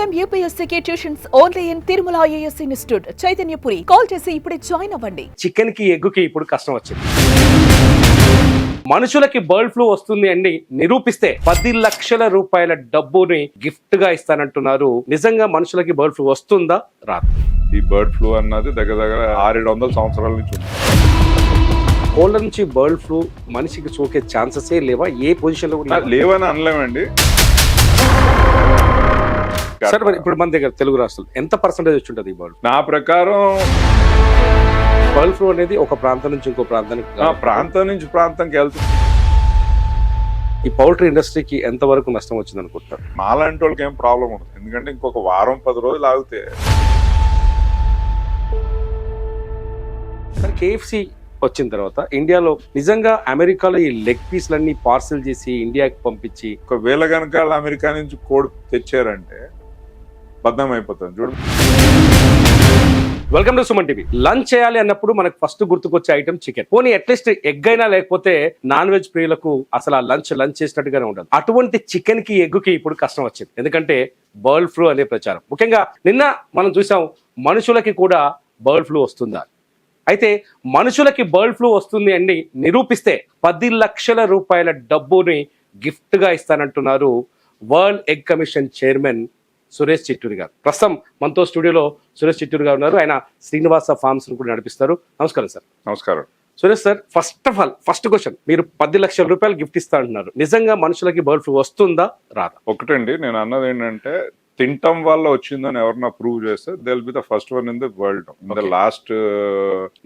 Time యూపీఎస్సీకి tuitions only in Tirumala IAS institute Chaitanyapuri call చేసి ఇప్పుడే join అవ్వండి. చికెన్కి ఎగ్గుకి ఇప్పుడు కష్టం వచ్చింది. మనుషులకి బర్డ్ ఫ్లూ వస్తుంది అని నిరూపిస్తే పది లక్షల రూపాయల డబ్బుని గిఫ్ట్గా ఇస్తానంటున్నారు. నిజంగా మనుషులకి బర్డ్ ఫ్లూ వస్తుందా? రాదు. ఈ బర్డ్ ఫ్లూ అన్నది దగ్గర దగ్గర ఆరేడు వందల సంవత్సరాల నుంచి కోళ్ళ నుంచి బర్డ్ ఫ్లూ మనిషికి సోకే ఛాన్సెసే లేవా? ఏ పొజిషన్లో ఉన్నా? లేవని అనలేమండి. సార్ మరి ఇప్పుడు మన దగ్గర తెలుగు రాష్ట్రాలు ఎంత పర్సెంటేజ్ వచ్చి ఉంటుంది ఈ బర్డ్ నా ప్రకారం బర్డ్ ఫ్లూ అనేది ఒక ప్రాంతం నుంచి ఇంకో ప్రాంతానికి ప్రాంతం నుంచి ప్రాంతంకి వెళ్తుంది ఈ పౌల్ట్రీ ఇండస్ట్రీకి ఎంత వరకు నష్టం వచ్చింది అనుకుంటారు మాలాంటి వాళ్ళకి ఏం ప్రాబ్లం ఉండదు. ఎందుకంటే ఇంకొక వారం పది రోజులు ఆగితే. కేఎఫ్సి వచ్చిన తర్వాత ఇండియాలో నిజంగా అమెరికాలో ఈ లెగ్ పీస్లన్నీ పార్సల్ చేసి ఇండియాకి పంపించి ఒకవేళ కనుక అమెరికా నుంచి కోడి తెచ్చారంటే బద్దం అయిపోతుంది. చూడు. Welcome to Suman TV lunch చేయాలి అన్నప్పుడు మనకు ఫస్ట్ గుర్తుకొచ్చే ఐటమ్ చికెన్ పోనీ అట్లీస్ట్ ఎగ్ అయినా లేకపోతే నాన్ వెజ్ ప్రియులకు అసలు ఆ లంచ్ లంచ్ చేసినట్టుగానే ఉండదు. అటువంటి చికెన్కి ఎగ్గుకి ఇప్పుడు కష్టం వచ్చింది. ఎందుకంటే బర్డ్ ఫ్లూ అనే ప్రచారం. ముఖ్యంగా నిన్న మనం చూసాం మనుషులకి కూడా బర్డ్ ఫ్లూ వస్తుందా? అయితే మనుషులకి బర్డ్ ఫ్లూ వస్తుంది అని నిరూపిస్తే పది లక్షల రూపాయల డబ్బుని గిఫ్ట్గా ఇస్తానంటున్నారు world egg commission chairman Suresh Chitturi garu. ప్రస్తుతం మనతో స్టూడియోలో సురేష్ చిట్టూరి గారు ఉన్నారు. ఆయన శ్రీనివాస ఫార్మ్స్ కూడా నడిపిస్తారు. నమస్కారం సార్. నమస్కారం. Suresh sir first of all first question మీరు పది లక్షల రూపాయలు గిఫ్ట్ ఇస్తా అంటున్నారు. నిజంగా మనుషులకి బర్డ్ ఫ్లూ వస్తుందా? రాదా? ఒకటండి నేను అన్నది ఏంటంటే తింటం వల్ల వచ్చిందని ఎవరన్నా ప్రూవ్ చేస్తే it'll be the first one in the world in the. Last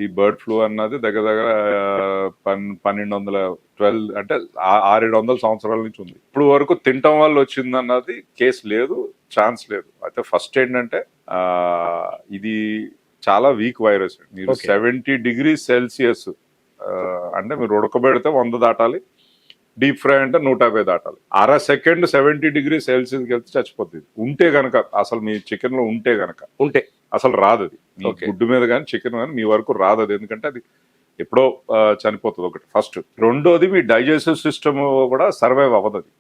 ఈ బర్డ్ ఫ్లూ అన్నది దగ్గర దగ్గర uh, పన్ పన్నెండు వందల ట్వెల్వ్ అంటే ఆరేడు వందల సంవత్సరాల నుంచి ఉంది ఇప్పుడు వరకు తింటం వల్ల వచ్చింది అన్నది కేసు లేదు ఛాన్స్ లేదు అయితే ఫస్ట్ ఏంటంటే ఇది చాలా వీక్ వైరస్ మీరు. సెవెంటీ డిగ్రీ సెల్సియస్ అంటే మీరు ఉడకబెడితే వంద దాటాలి డీప్ ఫ్రై అంటే నూట యాభై దాటాలి. అర సెకండ్ సెవెంటీ డిగ్రీ సెల్సియస్కి వెళ్తే చచ్చిపోతుంది ఉంటే గనక అసలు మీ చికెన్లో ఉంటే గనక. ఉంటే. అసలు రాదు అది. గుడ్డు మీద కానీ చికెన్ కానీ మీ వరకు రాదు అది. ఎందుకంటే అది ఎప్పుడో చనిపోతుంది ఒకటి. ఫస్ట్. రెండోది మీ డైజెస్టివ్ సిస్టమ్ కూడా సర్వైవ్ అవ్వదు అది.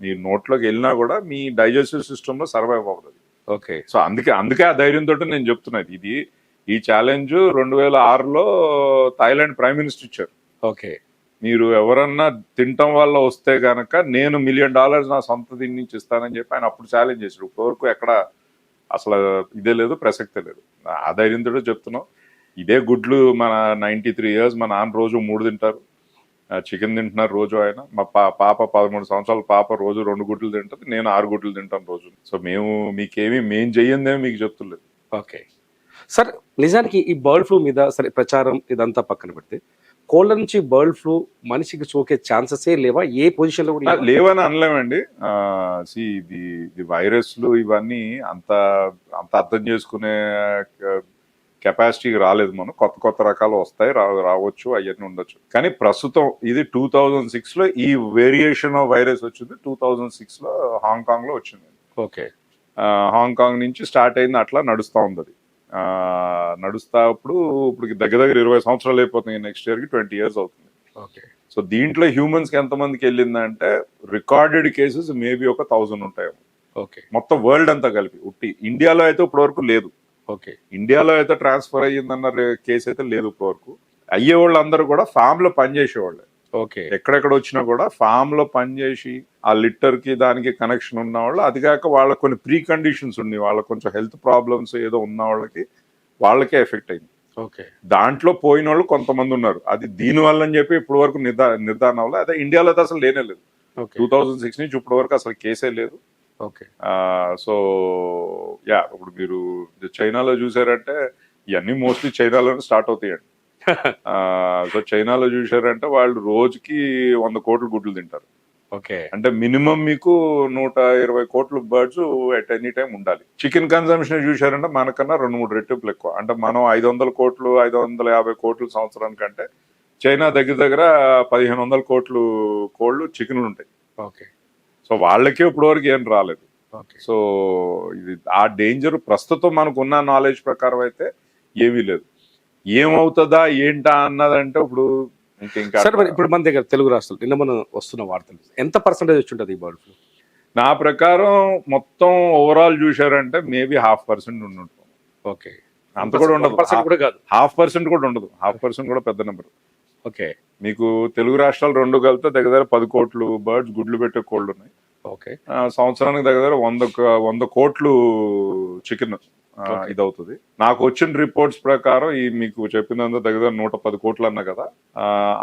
మీ నోట్లోకి వెళ్ళినా కూడా మీ డైజెస్టివ్ సిస్టమ్లో సర్వైవ్ అవ్వదు ఓకే. సో అందుకే అందుకే ఆ ధైర్యంతో నేను చెప్తున్నది ఇది ఈ ఛాలెంజ్ రెండు వేల ఆరులో థాయిలాండ్ ప్రైమ్ మినిస్టర్ ఇచ్చారు. ఓకే. మీరు ఎవరన్నా తినటం వల్ల వస్తే గనక నేను మిలియన్ డాలర్స్ నా సొంత దీని నుంచి ఇస్తానని చెప్పి ఆయన అప్పుడు ఛాలెంజ్ చేశాడు. ఇప్పటివరకు ఎక్కడ అసలు ఇదే లేదు ప్రసక్తే లేదు. ఆ ధైర్యంతో చెప్తున్నాం. ఇదే గుడ్లు మన నైంటీ త్రీ ఇయర్స్ మా నాన్న రోజు మూడు తింటారు. చికెన్ తింటున్నారు రోజు ఆయన. మా పా పాప పదమూడు సంవత్సరాల పాప రోజు రెండు గుడ్లు తింటుంది నేను ఆరు గుడ్లు తింటాను రోజు. సో మేము మీకేమి మేం చెయ్యందేమి మీకు చెప్తులేదు. ఓకే. సార్ నిజానికి ఈ బర్డ్ ఫ్లూ మీద సరే ప్రచారం ఇదంతా పక్కన పెడితే కోళ్ళ నుంచి బర్డ్ ఫ్లూ మనిషికి సోకే ఛాన్సెసే లేవా? ఏ పొజిషన్లో కూడా నా- లేవా? లేవని అనలేమండి. సి ఇది వైరస్లు ఇవన్నీ అంత అంత అర్థం చేసుకునే కెపాసిటీకి రాలేదు మనం. కొత్త కొత్త రకాలు వస్తాయి రా రావచ్చు అవన్నీ ఉండొచ్చు. కానీ ప్రస్తుతం ఇది టూ థౌజండ్ సిక్స్లో ఈ వేరియేషన్ ఆఫ్ వైరస్ వచ్చింది. టూ థౌజండ్ సిక్స్లో హాంకాంగ్లో వచ్చింది. ఓకే. హాంకాంగ్ నుంచి స్టార్ట్ అయింది అట్లా నడుస్తూ ఉంది నడుస్తా ఇప్పుడు ఇప్పుడు దగ్గర దగ్గర ఇరవై సంవత్సరాలు అయిపోతుంది నెక్స్ట్ ఇయర్కి ట్వంటీ ఇయర్స్ అవుతుంది. ఓకే సో దీంట్లో హ్యూమన్స్కి ఎంతమందికి వెళ్ళిందంటే రికార్డెడ్ కేసెస్ మేబీ ఒక థౌజండ్ ఉంటాయి ఓకే మొత్తం వరల్డ్ అంతా కలిపి ఉట్టి. ఇండియాలో అయితే ఇప్పటి వరకు లేదు. ఓకే ఇండియాలో అయితే ట్రాన్స్ఫర్ అయ్యిందన్న కేసు అయితే లేదు ఇప్పటి వరకు అయ్యే వాళ్ళందరూ కూడా ఫామ్లో పనిచేసేవాళ్ళే. ఓకే. ఎక్కడెక్కడ వచ్చినా కూడా ఫామ్లో పనిచేసి ఆ లిటర్కి దానికి కనెక్షన్ ఉన్న వాళ్ళు అది కాక వాళ్ళకి కొన్ని ప్రీ కండిషన్స్ ఉన్నాయి. వాళ్ళకి కొంచెం హెల్త్ ప్రాబ్లమ్స్ ఏదో ఉన్న వాళ్ళకి వాళ్ళకే ఎఫెక్ట్ అయింది. ఓకే. దాంట్లో పోయిన వాళ్ళు కొంతమంది ఉన్నారు. అది దీని వల్ల అని చెప్పి ఇప్పటి వరకు నిర్ధా నిర్ధారణ అవ్వలేదు. అదే ఇండియాలో అయితే అసలు లేనే లేదు. టూ థౌజండ్ సిక్స్ నుంచి ఇప్పటి వరకు అసలు కేసే లేదు. ఓకే. సో యా ఇప్పుడు మీరు చైనాలో చూసారంటే ఇవన్నీ మోస్ట్లీ చైనాలోనే స్టార్ట్ అవుతాయండి. సో చైనాలో చూసారంటే వాళ్ళు రోజుకి వంద కోట్ల గుడ్లు తింటారు. ఓకే. అంటే మినిమం మీకు నూట ఇరవై కోట్ల బర్డ్స్ ఎట్ ఎనీ టైం ఉండాలి. చికెన్ కన్సంప్షన్ చూసారంటే మనకన్నా రెండు మూడు రెట్టింపులు ఎక్కువ. అంటే మనం ఐదు వందల కోట్లు ఐదు వందల యాభై కోట్లు సంవత్సరానికంటే చైనా దగ్గర దగ్గర పదిహేను వందల కోట్లు కోళ్ళు చికెన్లు ఉంటాయి. ఓకే. సో వాళ్ళకే ఇప్పుడు వరకు ఏం రాలేదు. ఓకే. సో ఇది ఆ డేంజర్ ప్రస్తుతం మనకున్న నాలెడ్జ్ ప్రకారం అయితే ఏమీ లేదు. ఏమవుతుందా ఏంటా అన్నదంటే ఇప్పుడు ఇంకా సార్ మరి ఇప్పుడు మన దగ్గర తెలుగు రాష్ట్రాలు నిన్న మనం వస్తున్న వార్తలు ఎంత పర్సెంటేజ్ వచ్చి ఉంటుంది ఈ బర్డ్ ఫ్లూ నా ప్రకారం మొత్తం ఓవరాల్ చూశారంటే మేబీ హాఫ్ పర్సెంట్ ఉండదు ఓకే. అంత కూడా ఉండదు. పర్సెంట్ కూడా కాదు. హాఫ్ పర్సెంట్ కూడా ఉండదు. హాఫ్ పర్సెంట్ కూడా పెద్ద నెంబర్ ఓకే. మీకు తెలుగు రాష్ట్రాలు రెండు కలిపితే దగ్గర పది కోట్లు బర్డ్స్ గుడ్లు పెట్టే కోళ్ళు ఉన్నాయి. ఓకే. ఆ, సంవత్సరానికి దగ్గర వంద వంద కోట్లు చికెన్ ఇది అవుతుంది నాకు వచ్చిన రిపోర్ట్స్ ప్రకారం ఈ మీకు చెప్పినంత దగ్గర నూట పది కోట్లు అన్నా కదా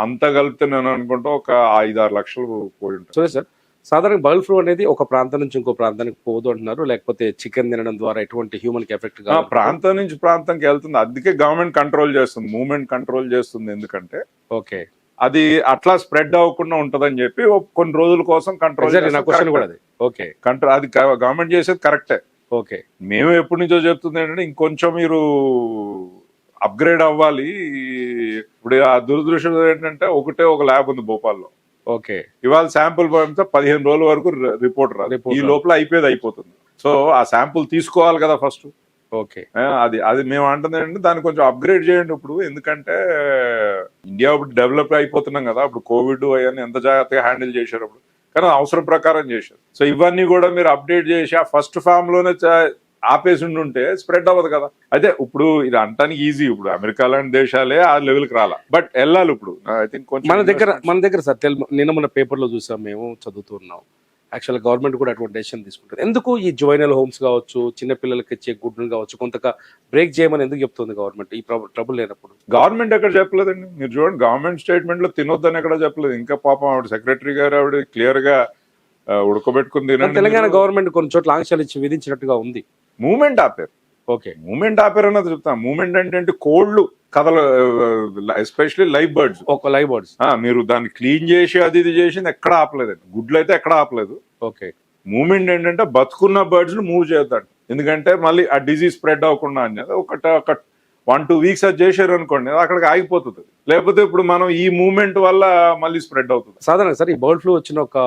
అంతా కలిపితే నేను అనుకుంటా ఒక ఐదు ఆరు లక్షలు పోయి ఉంటాయి. So sir. సాధారణ బర్డ్ ఫ్లూ అనేది ఒక ప్రాంతం నుంచి ఇంకో ప్రాంతానికి పోదు అంటున్నారు లేకపోతే చికెన్ తినడం ద్వారా ఎటువంటి హ్యూమన్కి ఎఫెక్ట్ ప్రాంతం నుంచి ప్రాంతంకి వెళ్తుంది. అందుకే గవర్నమెంట్ కంట్రోల్ చేస్తుంది మూవ్మెంట్ కంట్రోల్ చేస్తుంది. ఎందుకంటే ఓకే. అది అట్లా స్ప్రెడ్ అవ్వకుండా ఉంటదని చెప్పి కొన్ని రోజుల కోసం కంట్రోల్ ఓకే. కంట్రోల్ అది గవర్నమెంట్ చేసేది కరెక్టే. ఓకే. మేము ఎప్పటి నుంచో చెప్తుంది ఏంటంటే ఇంకొంచెం మీరు అప్గ్రేడ్ అవ్వాలి. ఇప్పుడు ఆ దురదృష్టం ఏంటంటే ఒకటే ఒక ల్యాబ్ ఉంది భోపాల్లో. ఓకే. ఇవాళ శాంపుల్ పంపితే పదిహేను రోజుల వరకు రిపోర్ట్ రాదు. ఈ. లోపల అయిపోయేది అయిపోతుంది. సో ఆ శాంపుల్ తీసుకోవాలి కదా ఫస్ట్ ఓకే. అది అది మేము అంటుంది ఏంటంటే దాన్ని కొంచెం అప్గ్రేడ్ చేయండి ఇప్పుడు. ఎందుకంటే ఇండియా ఇప్పుడు డెవలప్ అయిపోతున్నాం కదా. ఇప్పుడు కోవిడ్ అవన్నీ ఎంత జాగ్రత్తగా హ్యాండిల్ చేశారు అప్పుడు. కానీ అవసరం ప్రకారం చేశారు. సో ఇవన్నీ కూడా మీరు అప్డేట్ చేసి ఆ ఫస్ట్ ఫామ్లోనే ఆపేసి ఉంటే స్ప్రెడ్ అవ్వదు కదా. అయితే ఇప్పుడు ఇది అంటానికి ఈజీ. ఇప్పుడు అమెరికా లాంటి దేశాలే ఆ లెవెల్కి రాలా. బట్ వెళ్ళాలి ఇప్పుడు. ఐ థింక్ మన దగ్గర మన దగ్గర సార్ నిన్న మన పేపర్లో చూసాం మేము చదువుతున్నాం యాక్చువల్ గవర్నమెంట్ కూడా అటువంటి డెసిషన్ తీసుకుంటుంది. ఎందుకు ఈ జోయినల్ హోమ్స్ కావచ్చు చిన్న పిల్లలకి ఇచ్చే గుడ్లు కావచ్చు కొంత బ్రేక్ చేయమని ఎందుకు చెప్తుంది గవర్నమెంట్ ఈ ట్రబుల్ లేనప్పుడు. గవర్నమెంట్ ఎక్కడ చెప్పలేదండి? మీరు చూడండి గవర్నమెంట్ స్టేట్మెంట్లో తినొద్దని ఎక్కడ చెప్పలేదు. ఇంకా పాపం ఆవిడ సెక్రటరీ గారు ఆవిడ క్లియర్గా తినండి తెలంగాణ గవర్నమెంట్ కొన్ని చోట్ల ఆంక్షలు ఇచ్చి విధించినట్టుగా ఉంది. మూమెంట్ ఆపారు. ఓకే. మూమెంట్ ఆపారు అన్నది చెప్తాను మూమెంట్ అంటే కోళ్ళు కథలు ఎస్పెషల్లీ లైవ్ బర్డ్స్. ఒక లైవ్ బర్డ్స్. మీరు దాన్ని క్లీన్ చేసి అది ఇది చేసింది ఎక్కడ ఆపలేదండి గుడ్లు అయితే ఎక్కడ ఆపలేదు. ఓకే. మూమెంట్ ఏంటంటే బతుకున్న బర్డ్స్ను మూవ్ చేద్దాం. ఎందుకంటే మళ్ళీ ఆ డిజీజ్ స్ప్రెడ్ అవ్వకుండా అనేది ఒకట ఒక వన్ టూ వీక్స్ అది చేశారు అనుకోండి అది అక్కడికి ఆగిపోతుంది. లేకపోతే ఇప్పుడు మనం ఈ మూమెంట్ వల్ల మళ్ళీ స్ప్రెడ్ అవుతుంది. సాధారణంగా సార్ ఈ బర్డ్ ఫ్లూ వచ్చిన ఒక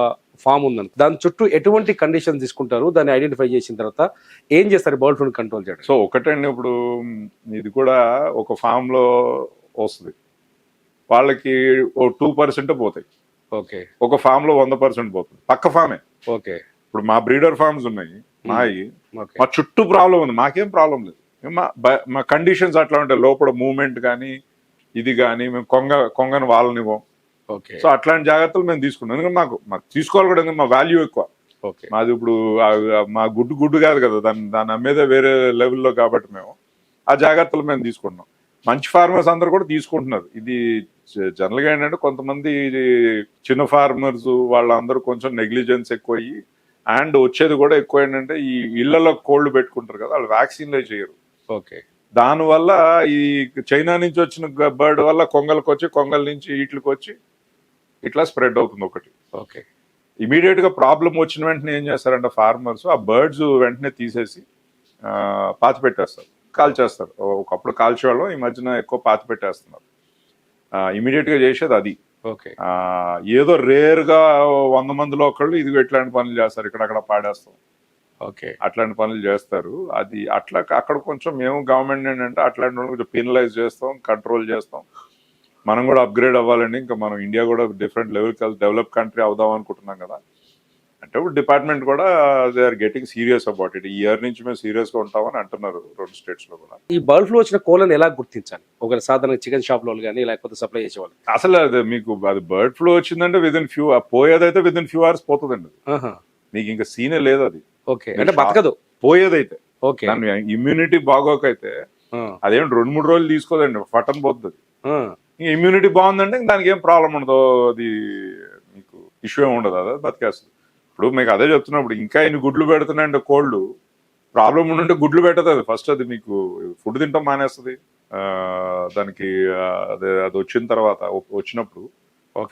ఫామ్ ఉందని దాని చుట్టూ ఎటువంటి కండిషన్ తీసుకుంటారు దాన్ని ఐడెంటిఫై చేసిన తర్వాత ఏం చేస్తారు బర్డ్ ఫ్లూ కంట్రోల్ చేయడం సో ఒకటండి ఇప్పుడు ఇది కూడా ఒక ఫామ్లో వస్తుంది. వాళ్ళకి ఓ టూ పర్సెంట్ పోతాయి. ఓకే. ఒక ఫామ్లో వంద పర్సెంట్ పోతుంది. పక్క ఫామే ఓకే. ఇప్పుడు మా బ్రీడర్ ఫార్మ్స్ ఉన్నాయి మాయి. మా చుట్టూ ప్రాబ్లం ఉంది. మాకేం ప్రాబ్లం లేదు. మా కండిషన్స్ అట్లా ఉంటాయి. లోపల మూమెంట్ కానీ ఇది కానీ మేము కొంగ కొంగను వాళ్ళనివ్వం. సో అట్లాంటి జాగ్రత్తలు మేము తీసుకున్నాం. ఎందుకంటే మాకు మాకు తీసుకోవాలి కూడా మా వాల్యూ ఎక్కువ. మాది ఇప్పుడు మా గుడ్డు గుడ్డు కాదు కదా దాన్ని దాని అమ్మేదే వేరే లెవెల్లో కాబట్టి మేము ఆ జాగ్రత్తలు మేము తీసుకుంటున్నాం మంచి ఫార్మర్స్ అందరు కూడా తీసుకుంటున్నారు. ఇది జనరల్గా ఏంటంటే కొంతమంది ఇది చిన్న ఫార్మర్స్ వాళ్ళందరూ కొంచెం నెగ్లిజెన్స్ ఎక్కువ అయ్యి అండ్ వచ్చేది కూడా ఎక్కువ ఏంటంటే ఈ ఇళ్ళలో కోళ్ళు పెట్టుకుంటారు కదా వాళ్ళు వ్యాక్సిన్లే చేయరు. ఓకే. దానివల్ల ఈ చైనా నుంచి వచ్చిన బర్డ్ వల్ల కొంగలకు వచ్చి కొంగల నుంచి వీటికి వచ్చి ఇట్లా స్ప్రెడ్ అవుతుంది ఒకటి. ఓకే. ఇమీడియట్గా ప్రాబ్లం వచ్చిన వెంటనే ఏం చేస్తారంటే ఫార్మర్స్ ఆ బర్డ్స్ వెంటనే తీసేసి పాతి పెట్టేస్తారు. కాల్చేస్తారు. ఒకప్పుడు కాల్చేవాళ్ళం ఈ మధ్యన ఎక్కువ పాతి పెట్టేస్తున్నారు. ఇమీడియట్గా చేసేది అది. ఓకే. ఏదో రేర్గా వంద మందిలో ఒకళ్ళు ఇది ఇట్లాంటి పనులు చేస్తారు ఇక్కడక్కడ పాడేస్తాం. ఓకే. అట్లాంటి పనులు చేస్తారు. అది అట్లా అక్కడ కొంచెం మేము గవర్నమెంట్ ఏంటంటే అట్లాంటి వాళ్ళు కొంచెం పెనలైజ్ చేస్తాం కంట్రోల్ చేస్తాం. మనం కూడా అప్గ్రేడ్ అవ్వాలండి. ఇంకా మనం ఇండియా కూడా డిఫరెంట్ లెవెల్కి వెళ్ళి డెవలప్ కంట్రీ అవుదాం అనుకుంటున్నాం కదా. అంటే ఇప్పుడు డిపార్ట్మెంట్ కూడా they are getting serious about it ఈ ఇయర్ నుంచి మేము సీరియస్గా ఉంటామని అంటున్నారు రెండు స్టేట్స్లో కూడా. ఈ బర్డ్ ఫ్లూ వచ్చిన కోళ్ళని ఎలా గుర్తించాలి? ఒక సాధారణ చికెన్ షాప్లో కానీ లేకపోతే సప్లై చేసే వాళ్ళు అసలు అది మీకు అది బర్డ్ ఫ్లూ వచ్చిందంటే విత్ ఇన్ ఫ్యూ పోయేదైతే విత్ ఇన్ ఫ్యూ అవర్స్ పోతుందండి. మీకు ఇంకా సీనే లేదు అది. ఓకే. అంటే బతకదు. పోయేదైతే ఓకే. ఇమ్యూనిటీ బాగోకైతే ఆ, అదేం రెండు మూడు రోజులు తీసుకోదండి. ఫటన్ పోతుంది ఇమ్యూనిటీ బాగుందంటే ఇంక దానికి ఏం ప్రాబ్లం ఉండదు. అది మీకు ఇష్యూ ఏమి ఉండదు. అదే బతికేస్తుంది. ఇప్పుడు మీకు అదే చెప్తున్నప్పుడు ఇంకా ఇన్ని గుడ్లు పెడుతున్నాయంటే కోళ్ళు ప్రాబ్లం ఉండుంటే గుడ్లు పెట్టదు. అది ఫస్ట్ అది మీకు ఫుడ్ తింటాం మానేస్తుంది. దానికి అదే అది వచ్చిన తర్వాత వచ్చినప్పుడు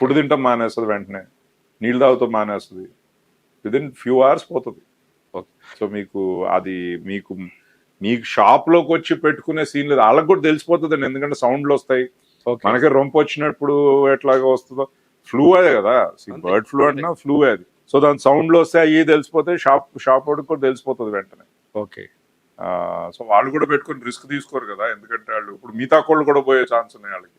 ఫుడ్ తింటాం మానేస్తుంది వెంటనే. నీళ్ళు తాగుతాం మానేస్తుంది. విదిన్ ఫ్యూ అవర్స్ పోతుంది. ఓకే. సో మీకు అది మీకు మీకు షాప్లోకి వచ్చి పెట్టుకునే సీన్ లేదు. వాళ్ళకి కూడా తెలిసిపోతుంది ఎందుకంటే సౌండ్లు వస్తాయి. మనకి రొంపు వచ్చినప్పుడు ఎట్లాగా వస్తుందో? ఫ్లూ అదే కదా. బర్డ్ ఫ్లూ అంటున్నా ఫ్లూ అది. సో దాని సౌండ్లు వస్తే అయ్యి తెలిసిపోతే షాప్ షాప్ వాడికి కూడా తెలిసిపోతుంది వెంటనే. ఓకే సో వాళ్ళు కూడా పెట్టుకుని రిస్క్ తీసుకోరు కదా. ఎందుకంటే వాళ్ళు ఇప్పుడు మిగతా కోళ్ళు కూడా పోయే ఛాన్స్ ఉన్నాయి వాళ్ళకి.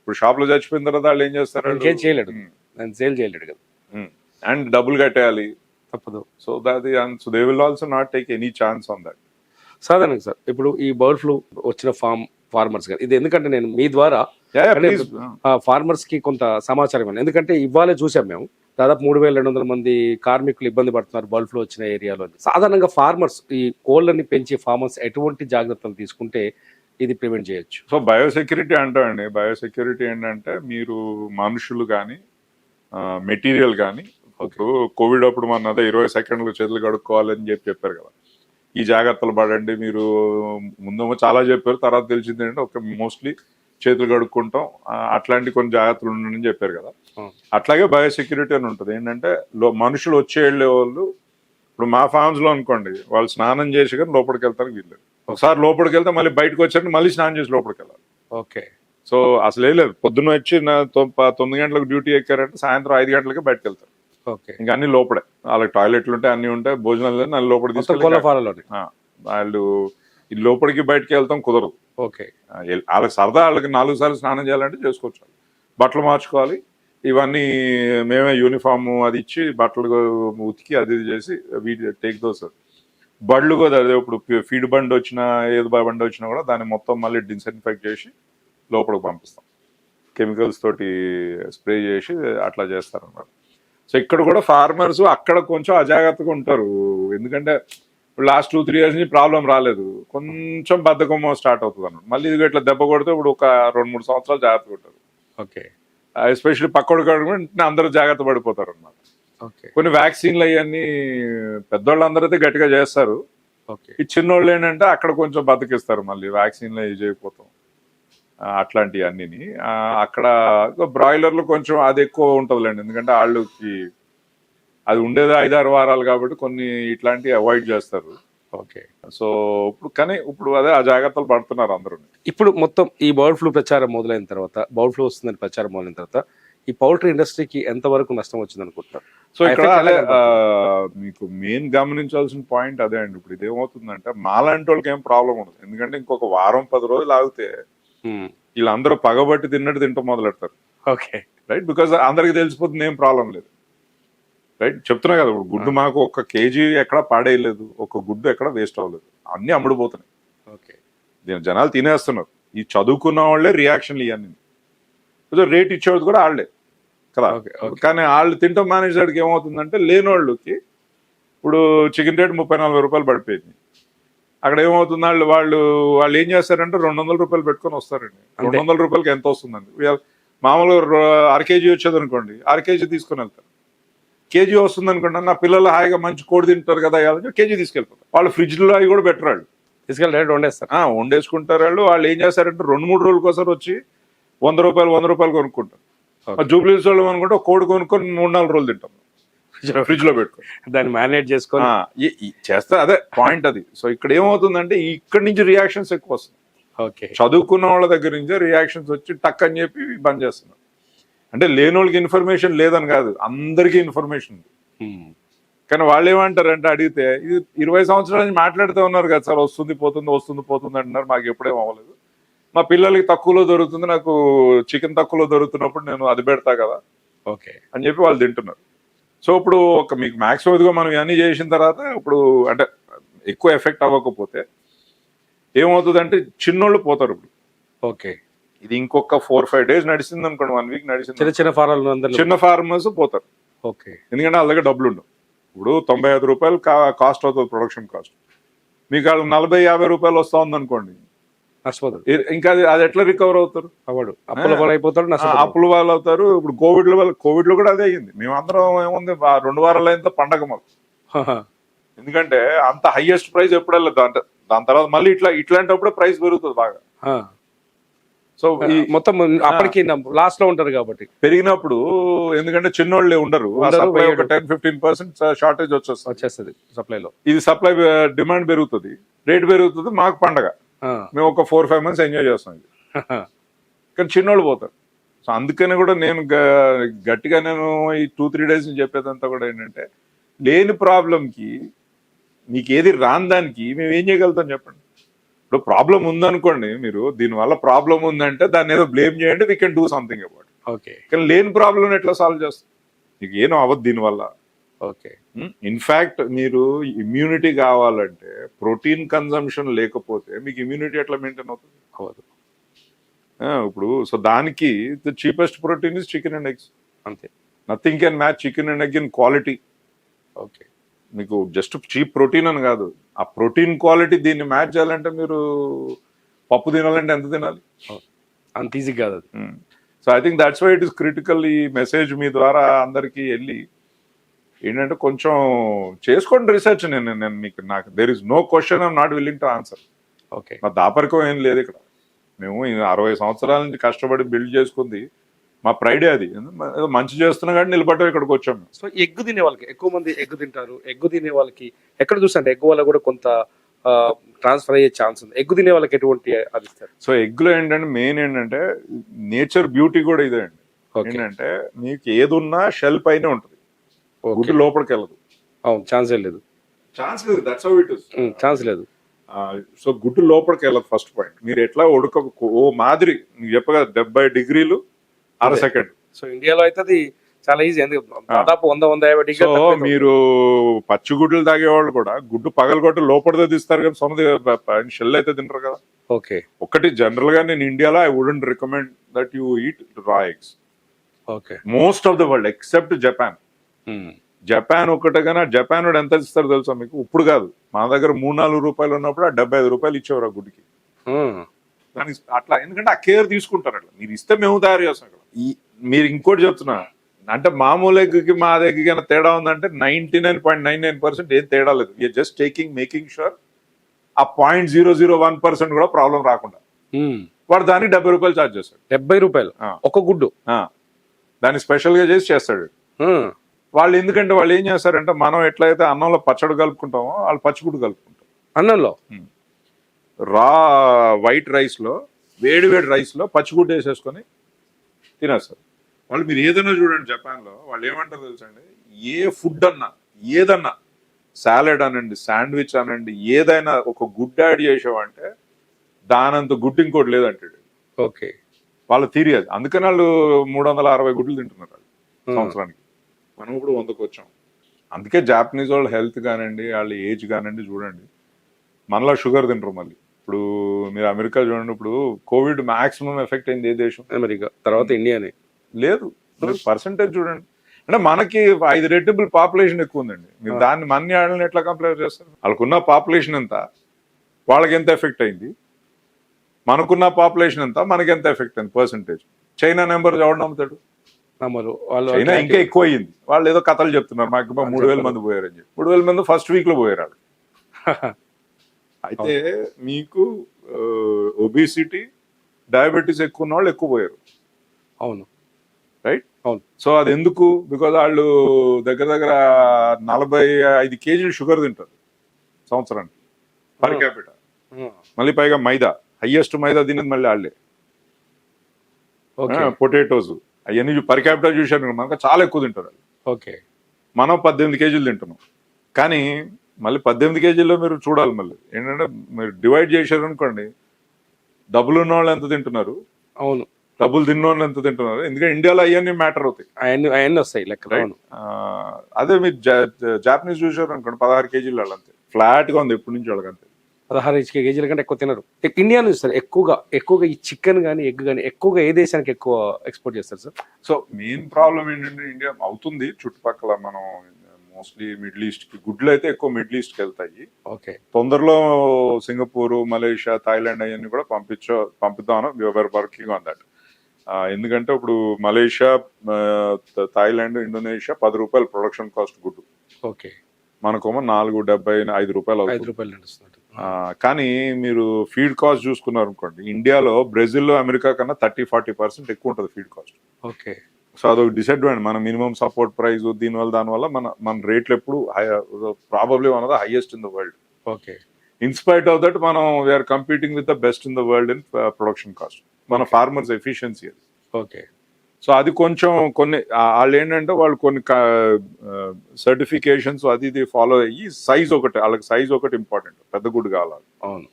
ఇప్పుడు షాప్లో చచ్చిపోయిన తర్వాత వాళ్ళు ఏం చేస్తారు ఇంకేం చేయలేడు. నేను సేల్ చేయలేడు కదా. అండ్ డబ్బులు కట్టేయాలి. తప్పదు. So that so they will also not take any chance on that సాధారణంగా సార్ ఇప్పుడు ఈ బర్డ్ ఫ్లూ వచ్చిన ఫార్మ్ ఫార్మర్స్ గారు ఇది ఎందుకంటే నేను మీ ద్వారా ఫార్మర్స్కి కొంత సమాచారం ఇవ్వండి. ఎందుకంటే ఇవ్వాలే చూసాం మేము. దాదాపు మూడు వేల రెండు వందల మంది కార్మికులు ఇబ్బంది పడుతున్నారు బర్డ్ ఫ్లూ వచ్చిన ఏరియాలో సాధారణంగా ఫార్మర్స్ ఈ కోళ్ళని పెంచే ఫార్మర్స్ ఎటువంటి జాగ్రత్తలు తీసుకుంటే ఇది ప్రివెంట్ చేయొచ్చు. సో బయోసెక్యూరిటీ అంటామండి. బయోసెక్యూరిటీ ఏంటంటే మీరు మనుషులు కానీ మెటీరియల్ కానీ ఇప్పుడు కోవిడ్ అప్పుడు మన ఇరవై సెకండ్లు చేతులు కడుక్కోవాలని చెప్పి చెప్పారు కదా. ఈ జాగ్రత్తలు పడండి. మీరు ముందేమో చాలా చెప్పారు తర్వాత తెలిసింది ఏంటంటే ఒక మోస్ట్లీ చేతులు కడుక్కుంటాం. అట్లాంటి కొన్ని జాగ్రత్తలు ఉండని చెప్పారు కదా. అట్లాగే బయోసెక్యూరిటీ అని ఉంటుంది. ఏంటంటే మనుషులు వచ్చే వెళ్ళే వాళ్ళు ఇప్పుడు మా ఫార్మ్స్లో అనుకోండి వాళ్ళు స్నానం చేసి కానీ లోపలికి వెళ్తారు వీళ్ళు ఒకసారి లోపలికి వెళ్తే మళ్ళీ బయటకు వచ్చాక మళ్ళీ స్నానం చేసి లోపలికి వెళ్ళాలి. ఓకే. సో అసలు ఏం లేదు. పొద్దున్న వచ్చి తొమ్మిది గంటలకు డ్యూటీ ఎక్కారంటే సాయంత్రం ఐదు గంటలకి బయటకు వెళ్తారు. ఇంకా అన్ని లోపడే. వాళ్ళకి టాయిలెట్లు ఉంటాయి అన్ని ఉంటాయి భోజనాలు అన్ని కోళ్ళ తీసుకెళ్ళి వాళ్ళు ఈ లోపలికి బయటకి వెళ్తాం కుదరదు. ఓకే. వాళ్ళకి సరదా వాళ్ళకి నాలుగు సార్లు స్నానం చేయాలంటే చేసుకోవచ్చు. బట్టలు మార్చుకోవాలి. ఇవన్నీ మేమే యూనిఫామ్ అది ఇచ్చి బట్టలు ఉతికి అది ఇది చేసి వీటి టేక్ దోస్ బళ్ళు కూడా అదే ఇప్పుడు ఫీడ్ బండి వచ్చినా ఏది బండి వచ్చినా కూడా దాన్ని మొత్తం మళ్ళీ డిస్ఇన్ఫెక్ట్ చేసి లోపలికి పంపిస్తాం. కెమికల్స్ తోటి స్ప్రే చేసి అట్లా చేస్తారు అన్నమాట సో ఇక్కడ కూడా ఫార్మర్స్ అక్కడ కొంచెం అజాగ్రత్తగా ఉంటారు. ఎందుకంటే లాస్ట్ టూ త్రీ ఇయర్స్ నుంచి ప్రాబ్లం రాలేదు. కొంచెం బద్ధకం స్టార్ట్ అవుతుంది అన్నమాట. మళ్ళీ ఇది ఇట్లా దెబ్బ కొడితే ఇప్పుడు ఒక రెండు మూడు సంవత్సరాలు జాగ్రత్తగా ఉంటారు. ఓకే. ఎస్పెషల్లీ పక్కడు కాకుండా అందరూ జాగ్రత్త పడిపోతారు అనమాట కొన్ని వ్యాక్సిన్లు అవన్నీ పెద్దోళ్ళు అందరూ అయితే గట్టిగా చేస్తారు. ఓకే. ఈ చిన్నోళ్ళు ఏంటంటే అక్కడ కొంచెం బతికిస్తారు మళ్ళీ వ్యాక్సిన్లు అవి చేయకపోతాం. అట్లాంటివి అన్నిని అక్కడ బ్రాయిలర్లు కొంచెం అది ఎక్కువ ఉంటుందిలేండి. ఎందుకంటే వాళ్ళకి అది ఉండేది ఐదారు వారాలు కాబట్టి కొన్ని ఇట్లాంటివి అవాయిడ్ చేస్తారు. ఓకే. సో ఇప్పుడు కానీ ఇప్పుడు అదే ఆ జాగ్రత్తలు పడుతున్నారు అందరూ. ఇప్పుడు మొత్తం ఈ బర్డ్ ఫ్లూ ప్రచారం మొదలైన తర్వాత బర్డ్ ఫ్లూ వస్తుందని ప్రచారం మొదలైన తర్వాత ఈ పౌల్ట్రీ ఇండస్ట్రీకి ఎంత వరకు నష్టం వచ్చింది అనుకుంటున్నారు సో ఇక్కడ అదే మీకు మెయిన్ గమనించాల్సిన పాయింట్ అదే అండి. ఇప్పుడు ఇదేమవుతుందంటే మాలాంటి వాళ్ళకి ఏం ప్రాబ్లం ఉండదు. ఎందుకంటే ఇంకొక వారం పది రోజులు ఆగితే వీళ్ళందరూ పగబట్టి తిన్నట్టు తింటాం మొదలెడతారు. ఓకే. రైట్? బికాస్ అందరికి తెలిసిపోతుంది ఏం ప్రాబ్లం లేదు. రైట్? చెప్తున్నా కదా ఇప్పుడు గుడ్డు మాకు ఒక కేజీ ఎక్కడ పాడేయలేదు ఒక గుడ్డు ఎక్కడ వేస్ట్ అవ్వలేదు. అన్ని అమ్ముడుపోతున్నాయి. ఓకే. దీని జనాలు తినేస్తున్నారు. ఈ చదువుకున్న వాళ్ళే రియాక్షన్లు ఇవన్నీ. కొంచెం రేట్ ఇచ్చేది కూడా వాళ్ళే కదా. కానీ వాళ్ళు తింటాం మేనేజర్కి ఏమవుతుందంటే లేని వాళ్ళకి ఇప్పుడు చికెన్ రేట్ ముప్పై నలభై రూపాయలు పడిపోయింది. అక్కడ ఏమవుతుంది వాళ్ళు వాళ్ళు వాళ్ళు ఏం చేస్తారంటే రెండు వందల రూపాయలు పెట్టుకొని వస్తారండి. రెండు వందల రూపాయలకి ఎంత వస్తుందండి? మామూలుగా రో- అర కేజీ వచ్చేది అనుకోండి అర కేజీ తీసుకొని వెళ్తారు. కేజీ వస్తుంది అనుకోండి నా పిల్లలు హాయిగా మంచి కోడి తింటారు కదా ఇవాళ కేజీ తీసుకెళ్ళిపోతారు. వాళ్ళు ఫ్రిడ్జ్లో అవి కూడా పెట్టరు వాళ్ళు. తీసుకెళ్ళి వండేస్తారు. వండేసుకుంటారు వాళ్ళు. వాళ్ళు ఏం చేస్తారంటే రెండు మూడు రోజులకి ఒకసారి వచ్చి వంద రూపాయలు వంద రూపాయలు కొనుక్కుంటారు. జూబ్లీస్ వాళ్ళు అనుకుంటే కోడి కొనుక్కొని మూడు నాలుగు రోజులు తింటాం. ఫ్రిడ్జ్లో పెట్టుకొని దాన్ని మేనేజ్ చేసుకొని. ఈ చేస్తే అదే పాయింట్ అది. సో ఇక్కడ ఏమవుతుందంటే ఇక్కడి నుంచి రియాక్షన్స్ ఎక్కువ వస్తాయి ఓకే. చదువుకున్న వాళ్ళ దగ్గర నుంచే రియాక్షన్స్ వచ్చి టక్ అని చెప్పి బంద్ చేస్తున్నారు. అంటే లేని వాళ్ళకి ఇన్ఫర్మేషన్ లేదని కాదు అందరికీ ఇన్ఫర్మేషన్ ఉంది. కానీ వాళ్ళు ఏమంటారంటే అడిగితే ఇది ఇరవై సంవత్సరాల నుంచి మాట్లాడుతూ ఉన్నారు కదా సార్ వస్తుంది పోతుంది వస్తుంది పోతుంది అంటున్నారు మాకు ఎప్పుడేం అవ్వలేదు. మా పిల్లలకి తక్కువలో దొరుకుతుంది నాకు చికెన్ తక్కువలో దొరుకుతున్నప్పుడు నేను అది పెడతా కదా ఓకే. అని చెప్పి వాళ్ళు తింటున్నారు. సో ఇప్పుడు ఒక మీకు మ్యాక్సిమం ఇదిగో మనం ఇవన్నీ చేసిన తర్వాత ఇప్పుడు అంటే ఎక్కువ ఎఫెక్ట్ అవ్వకపోతే ఏమవుతుందంటే చిన్నోళ్ళు పోతారు ఇప్పుడు. ఓకే. ఇది ఇంకొక ఫోర్ ఫైవ్ డేస్ నడిచింది అనుకోండి వన్ వీక్ నడిచింది చిన్న చిన్న అందరూ చిన్న ఫార్మర్స్ పోతారు. ఓకే. ఎందుకంటే వాళ్ళ దగ్గర డబ్బులు ఉండవు. ఇప్పుడు తొంభై ఐదు రూపాయలు కాస్ట్ అవుతుంది ప్రొడక్షన్ కాస్ట్ మీకు వాళ్ళు నలభై యాభై రూపాయలు వస్తా ఉంది అనుకోండి నష్టపోతాడు ఇంకా అది ఎట్లా రికవర్ అవుతారు? అవ్వడు అప్పుల పాలు అయిపోతాడు ఆ, నష్టపోతాడు. అప్పుల వాళ్ళు అవుతారు ఇప్పుడు కోవిడ్లో కోవిడ్లో కూడా అదే అయ్యింది. మేమందరం ఏముంది రెండు వారాలు అయిన పండగ మాకు. ఎందుకంటే అంత హైయెస్ట్ ప్రైస్ ఎప్పుడు వెళ్ళదు అంటే దాని తర్వాత మళ్ళీ ఇట్లా ఇట్లాంటప్పుడే ప్రైస్ పెరుగుతుంది బాగా. సో ఈ మొత్తం అప్పటికి లాస్ట్లో ఉంటారు కాబట్టి. పెరిగినప్పుడు ఎందుకంటే చిన్నోళ్ళే ఉండరు. ఉండరు, ఒక. టెన్ ఫిఫ్టీన్ పర్సెంట్ షార్టేజ్ వచ్చేస్తుంది. వచ్చేస్తుంది సప్లైలో ఇది సప్లై డిమాండ్ పెరుగుతుంది. రేట్ పెరుగుతుంది మాకు పండగ. మేము ఒక ఫోర్ ఫైవ్ మంత్స్ ఎంజాయ్ చేస్తాం ఇది. కానీ చిన్నోళ్ళు పోతారు. సో అందుకని కూడా నేను గట్టిగా నేను ఈ టూ త్రీ డేస్ నుంచి చెప్పేదంతా కూడా ఏంటంటే లేని ప్రాబ్లంకి మీకు ఏది రాని దానికి మేము ఏం చేయగలుగుతాం చెప్పండి. ఇప్పుడు ప్రాబ్లం ఉందనుకోండి మీరు దీనివల్ల ప్రాబ్లం ఉందంటే దాన్ని ఏదో బ్లేమ్ చేయండి we can do something about okay. కానీ లేని ప్రాబ్లం ఎట్లా సాల్వ్ చేస్తాం? మీకు ఏం అవ్వదు దీనివల్ల. ఓకే. ఇన్ఫాక్ట్ మీరు ఇమ్యూనిటీ కావాలంటే ప్రోటీన్ కన్జంప్షన్ లేకపోతే మీకు ఇమ్యూనిటీ ఎట్లా మెయింటైన్ అవుతుంది? అవ్వదు. ఇప్పుడు సో దానికి the cheapest protein is chicken and eggs అంతే. Nothing can match chicken and egg in quality okay. మీకు జస్ట్ చీప్ ప్రోటీన్ అని కాదు. ఆ ప్రోటీన్ క్వాలిటీ దీన్ని మ్యాచ్ చేయాలంటే మీరు పప్పు తినాలంటే ఎంత తినాలి? అంత ఈజీ కాదు అది. So I think that's why it is critical ఈ మెసేజ్ మీ ద్వారా అందరికి వెళ్ళి ఏంటంటే కొంచెం చేసుకోండి రీసెర్చ్ నేను నేను మీకు నాకు there is no question I'm not willing to answer okay మా దాపరికం ఏం లేదు ఇక్కడ. మేము అరవై సంవత్సరాల నుంచి కష్టపడి బిల్డ్ చేసుకుంది. మా ప్రైడే అది. మంచి చేస్తున్నా కానీ నిలబడ్డం ఇక్కడికి వచ్చాం. సో ఎగ్గు తినే వాళ్ళకి ఎక్కువ మంది ఎగ్గు తింటారు. ఎగ్గు తినే వాళ్ళకి ఎక్కడ చూసంటే ఎగ్గు వల్ల కూడా కొంత ట్రాన్స్ఫర్ అయ్యే ఛాన్స్ ఉంది. ఎగ్గు తినే వాళ్ళకి ఎటువంటి అది ఇస్తారు? సో ఎగ్లో ఏంటంటే మెయిన్ ఏంటంటే నేచర్ బ్యూటీ కూడా ఇదే అండి. ఏంటంటే మీకు ఏది ఉన్నా షెల్ పైనే ఉంటుంది. గుడ్డు లోపలికి వెళ్ళదు అవును ఛాన్సే లేదు. ఛాన్స్ లేదు that's how it is chance లేదు. సో గుడ్డు లోపలికి వెళ్ళదు ఫస్ట్ పాయింట్ మీరు ఎట్లా ఉడక ఓ మాదిరి నీకు చెప్పగా డెబ్బై డిగ్రీలు అర. సెకండ్ సో ఇండియాలో అయితే అది చాలా ఈజీ ఎందుకు దాదాపు వంద వంద యాభై సో డిగ్రీ మీరు పచ్చి గుడ్లు తాగేవాళ్ళు కూడా గుడ్డు పగలగొట్టి లోపలిదే తీస్తారు కదా సొంత షెల్ అయితే తింటారు కదా. ఓకే. ఒకటి జనరల్గా నేను ఇండియాలో I wouldn't recommend that you eat raw eggs okay. Most of the world except Japan Japan ఒక్కటేగానే Japan వాడు ఎంత ఇస్తారు తెలుసా మీకు? ఇప్పుడు కాదు. మన దగ్గర మూడు నాలుగు రూపాయలు ఉన్నప్పుడు ఆ డెబ్బై ఐదు రూపాయలు ఇచ్చేవారు ఆ గుడికి. దానికి అట్లా ఎందుకంటే ఆ కేర్ తీసుకుంటారు అట్లా. మీరు ఇస్తే మేము తయారు చేస్తాం అక్కడ మీరు ఇంకోటి చెప్తున్నా. అంటే మామూలు మా దగ్గరికి తేడా ఉందంటే ninety nine point nine nine percent ఏం తేడా లేదు. You're just taking making sure ఆ point zero zero one percent కూడా ప్రాబ్లం రాకుండా. వాడు దానికి డెబ్బై రూపాయలు ఛార్జ్ చేస్తాడు. డెబ్బై రూపాయలు. ఒక గుడ్డు. దాన్ని స్పెషల్గా చేసి చేస్తాడు. వాళ్ళు ఎందుకంటే వాళ్ళు ఏం చేస్తారంటే మనం ఎట్లయితే అన్నంలో పచ్చడి కలుపుకుంటామో వాళ్ళు పచ్చిగుడ్డు కలుపుకుంటాం అన్నంలో? రా వైట్ రైస్లో వేడి వేడి రైస్లో పచ్చిగుడ్డు వేసేసుకొని తినేస్తారు. వాళ్ళు మీరు ఏదైనా చూడండి జపాన్లో వాళ్ళు ఏమంటారు తెలుసండి ఏ ఫుడ్ అన్నా ఏదన్నా సాలెడ్ అనండి శాండ్విచ్ అనండి ఏదైనా ఒక గుడ్ యాడ్ చేసావంటే దానంత గుడ్డు ఇంకోటి లేదంటాడు. ఓకే. వాళ్ళ అది అందుకని వాళ్ళు మూడు వందల అరవై గుడ్లు తింటున్నారు. సంవత్సరానికి. మనం ఇప్పుడు వందకు వచ్చాం. అందుకే జాపనీస్ వాళ్ళ హెల్త్ కానివ్వండి వాళ్ళ ఏజ్ కానివ్వండి చూడండి. మనలో షుగర్ తింటారు మళ్ళీ. ఇప్పుడు మీరు అమెరికా చూడండి ఇప్పుడు కోవిడ్ మాక్సిమం ఎఫెక్ట్ అయింది ఏ దేశం? అమెరికా తర్వాత ఇండియానే లేదు. పర్సంటేజ్ చూడండి. అంటే మనకి ఐదు రెట్టిబుల్ పాపులేషన్ ఎక్కువ ఉందండి మీరు దాన్ని మన వాళ్ళని ఎట్లా కంపేర్ చేస్తారు? వాళ్ళకున్న పాపులేషన్ ఎంత? వాళ్ళకి ఎంత ఎఫెక్ట్ అయింది? మనకున్న పాపులేషన్ ఎంత? మనకి ఎంత ఎఫెక్ట్ అయింది? పర్సంటేజ్ చైనా నెంబర్ ఎవడు నమ్ముతాడు? నమ్మరు. వాళ్ళు చైనా ఇంకా ఎక్కువ అయ్యింది వాళ్ళు ఏదో కథలు చెప్తున్నారు. మాకు మూడు వేల మంది పోయారని చెప్పి. మూడు వేల మంది ఫస్ట్ వీక్లో పోయారు వాళ్ళు. అయితే మీకు ఒబిసిటీ డయాబెటీస్ ఎక్కువ ఉన్న వాళ్ళు ఎక్కువ పోయారు. అవును. రైట్ అవును. సో అది ఎందుకు? బికాజ్ వాళ్ళు దగ్గర దగ్గర నలభై ఐదు కేజీలు షుగర్ తింటారు సంవత్సరానికి. పర్. క్యాపిట. మళ్ళీ పైగా మైదా. హైయెస్ట్ మైదా తినేది మళ్ళీ వాళ్ళే. ఓకే. పొటాటోస్ అవన్నీ పర్ క్యాపిటల్ చూశారు మనకు చాలా ఎక్కువ తింటారు. ఓకే. మనం పద్దెనిమిది కేజీలు తింటున్నాం. కానీ మళ్ళీ పద్దెనిమిది కేజీల్లో మీరు చూడాలి మళ్ళీ. ఏంటంటే మీరు డివైడ్ చేశారు అనుకోండి డబ్బులు ఉన్న వాళ్ళు ఎంత తింటున్నారు? అవును. డబ్బులు తిన్న వాళ్ళు ఎంత తింటున్నారు? ఎందుకంటే ఇండియాలో అవన్నీ మ్యాటర్ అవుతాయి. అవన్నీ అవన్నీ వస్తాయి లెక్క అదే మీరు జాపనీస్ చూసారు అనుకోండి పదహారు కేజీలు వాళ్ళు అంతే ఫ్లాట్గా ఉంది ఎప్పటి నుంచి వాళ్ళకి అంతే పదహారు ఇచ్చి కేజీల కంటే ఎక్కువ తినరు. ఇండియా నుంచి సార్ ఎక్కువగా ఎక్కువగా ఈ చికెన్ కానీ ఎగ్ కానీ ఎక్కువగా ఏ దేశానికి ఎక్కువ ఎక్స్పోర్ట్ చేస్తారు సార్? సో మెయిన్ ప్రాబ్లం ఏంటంటే ఇండియా అవుతుంది. చుట్టుపక్కల మనం మోస్ట్లీ మిడిల్ ఈస్ట్కి గుడ్లు అయితే ఎక్కువ మిడిల్ ఈస్ట్కి వెళ్తాయి. ఓకే. తొందరలో సింగపూర్ మలేషియా థాయిలాండ్ అవన్నీ కూడా పంపించో పంపిద్దామని వివర్ వర్కింగ్ ఆన్ దట్ ఎందుకంటే ఇప్పుడు మలేషియా థాయిలాండ్ ఇండోనేషియా పది రూపాయలు ప్రొడక్షన్ కాస్ట్ గుడ్డు. ఓకే. మనకేమో నాలుగు డెబ్బై ఐదు రూపాయలు ఐదు రూపాయలు ఆ, కానీ మీరు ఫీడ్ కాస్ట్ చూసుకున్నారు అనుకోండి ఇండియాలో బ్రెజిల్లో అమెరికా కన్నా థర్టీ ఫార్టీ పర్సెంట్ ఎక్కువ ఉంటుంది ఫీడ్ కాస్ట్ ఓకే. సో అదొక డిసడ్వాంటేజ్ మన మినిమం సపోర్ట్ ప్రైస్ దీనివల్ల దానివల్ల మన మన రేట్లు ఎప్పుడు probably one of the highest in the world okay. In spite of that మనం we're competing with the best in the world in production cost మన ఫార్మర్స్ ఎఫిషియన్సీ అది ఓకే. సో అది కొంచెం కొన్ని వాళ్ళు ఏంటంటే వాళ్ళు కొన్ని సర్టిఫికేషన్స్ అది ఇది ఫాలో అయ్యి సైజ్ ఒకటి వాళ్ళకి సైజ్ ఒకటి ఇంపార్టెంట్ పెద్ద గుడ్డు కావాలి. అవును.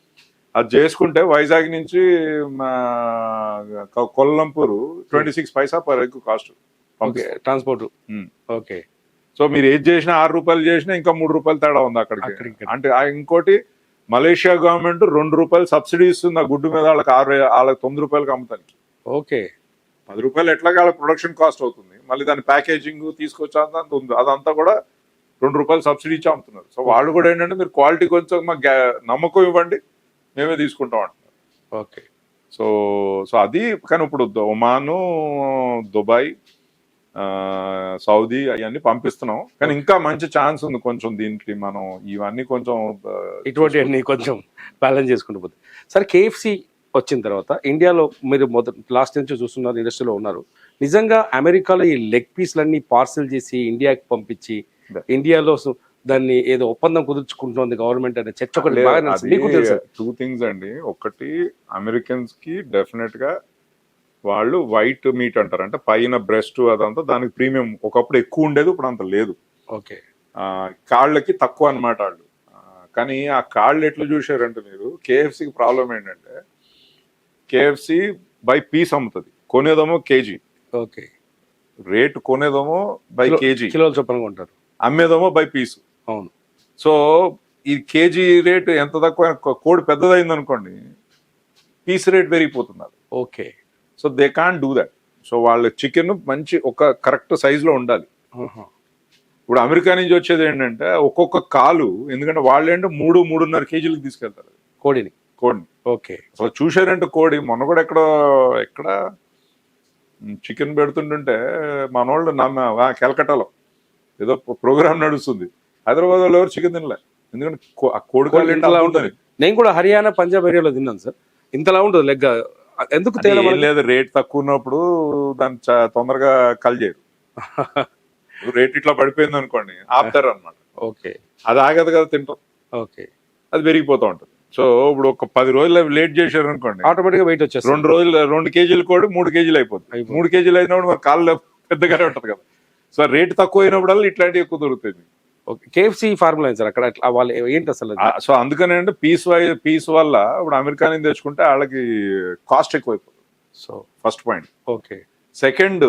అది చేసుకుంటే వైజాగ్ నుంచి Kuala Lumpur twenty six paisa per egg cost okay transport okay. So మీరు ఏది చేసినా ఆరు రూపాయలు చేసినా ఇంకా మూడు రూపాయలు తేడా ఉంది అక్కడికి. అంటే ఇంకోటి మలేషియా గవర్నమెంట్ రెండు రూపాయలు సబ్సిడీ ఇస్తుంది ఆ గుడ్డు మీద వాళ్ళకి ఆరు వాళ్ళకి తొమ్మిది రూపాయలకి అమ్ముతానికి. ఓకే. పది రూపాయలు ఎట్లాగా ప్రొడక్షన్ కాస్ట్ అవుతుంది. మళ్ళీ దాని ప్యాకేజింగ్ తీసుకొచ్చి అంత ఉంది. అదంతా కూడా రెండు రూపాయలు సబ్సిడీ ఇచ్చి అమ్ముతున్నారు సో వాళ్ళు కూడా ఏంటంటే మీరు క్వాలిటీ కొంచెం మాకు నమ్మకం ఇవ్వండి మేమే తీసుకుంటాం అంటున్నారు. ఓకే సో సో అది కానీ ఇప్పుడు ఒమాను దుబాయ్ సౌదీ అవన్నీ పంపిస్తున్నాం. కానీ ఇంకా మంచి ఛాన్స్ ఉంది కొంచెం దీనికి మనం ఇవన్నీ కొంచెం ఇటువంటి కొంచెం బ్యాలెన్స్ చేసుకుంటూ పోతే. సరే కేఎఫ్సి వచ్చిన తర్వాత ఇండియాలో మీరు మొదటి లాస్ట్ నుంచి చూస్తున్నారు ఇండస్ట్రీలో ఉన్నారు. నిజంగా అమెరికాలో ఈ లెగ్ పీస్లన్నీ పార్సల్ చేసి ఇండియాకి పంపించి. ఇండియాలో దాన్ని ఏదో ఒప్పందం కుదుర్చుకుంటుంది గవర్నమెంట్ అనే చర్చ ఒకటి టూ థింగ్స్ అండి. ఒకటి అమెరికన్స్కి డెఫినెట్గా వాళ్ళు వైట్ మీట్ అంటారు. అంటే పైన బ్రెస్ట్ అదంతా దానికి ప్రీమియం ఒకప్పుడు ఎక్కువ ఉండేది ఇప్పుడు అంత లేదు. ఓకే. ఆ, కాళ్ళకి తక్కువ అన్నమాట వాళ్ళు. కానీ ఆ కాళ్ళు ఎట్లా చూశారంటే మీరు కేఎఫ్సికి ప్రాబ్లం ఏంటంటే కేఎఫ్సి బై పీస్ అమ్ముతుంది కొనేదేమో కేజీ. ఓకే. రేట్ కొనేదేమో బై కేజీ. కిలోల చొప్పున ఉంటారు అమ్మేదేమో బై పీస్. అవును. సో ఈ కేజీ రేట్ ఎంత తక్కువ కోడి పెద్దదైంది అనుకోండి పీస్ రేట్ పెరిగిపోతున్నారు. Okay. So they can do that. So వాళ్ళ చికెన్ మంచి ఒక కరెక్ట్ సైజ్లో ఉండాలి. ఇప్పుడు అమెరికా నుంచి వచ్చేది ఏంటంటే ఒక్కొక్క కాలు ఎందుకంటే వాళ్ళు ఏంటంటే మూడు మూడున్నర కేజీలకు తీసుకెళ్తారు. కోడిని. కోడిని. ఓకే. అసలు చూశారంటే కోడి. మొన్న కూడా ఎక్కడ ఎక్కడ? చికెన్ పెడుతుంటుంటే మనోళ్ళు నమ్మ కలకట్టాలో. ఏదో ప్రోగ్రామ్ నడుస్తుంది. హైదరాబాద్ వాళ్ళు ఎవరు చికెన్ తినలే. ఎందుకంటే ఆ కోడి ఇంతలా ఉంటుంది. నేను కూడా హర్యానా పంజాబ్ ఏరియాలో తిన్నాను సార్. ఇంతలా ఉంటుంది లెగ్ ఎందుకు లేదు. రేట్ తక్కువ ఉన్నప్పుడు దాన్ని తొందరగా కల్ చేయరు. రేట్ ఇట్లా పడిపోయింది అనుకోండి ఆపుతారు అనమాట ఓకే. అది ఆగదు కదా తింటాం. ఓకే. అది పెరిగిపోతూ ఉంటుంది. సో ఇప్పుడు ఒక పది రోజులు లేట్ చేశారు అనుకోండి ఆటోమేటిక్ వెయిట్ వచ్చేస్తుంది. రెండు రోజులు రెండు కేజీలు కూడా మూడు కేజీలు అయిపోతుంది. మూడు కేజీలు అయినప్పుడు మరి కాళ్ళు పెద్దగానే ఉంటది కదా. సో రేట్ తక్కువ అయినప్పుడల్లా ఇట్లాంటివి ఎక్కువ దొరుకుతుంది ఓకే కేఎఫ్సి ఫార్ములా సార్? అక్కడ వాళ్ళు ఏంటి అసలు సో అందుకనే అంటే పీస్ వై పీస్ వల్ల ఇప్పుడు అమెరికా నుంచి తెచ్చుకుంటే వాళ్ళకి కాస్ట్ ఎక్కువ అయిపోతుంది so first point okay. Second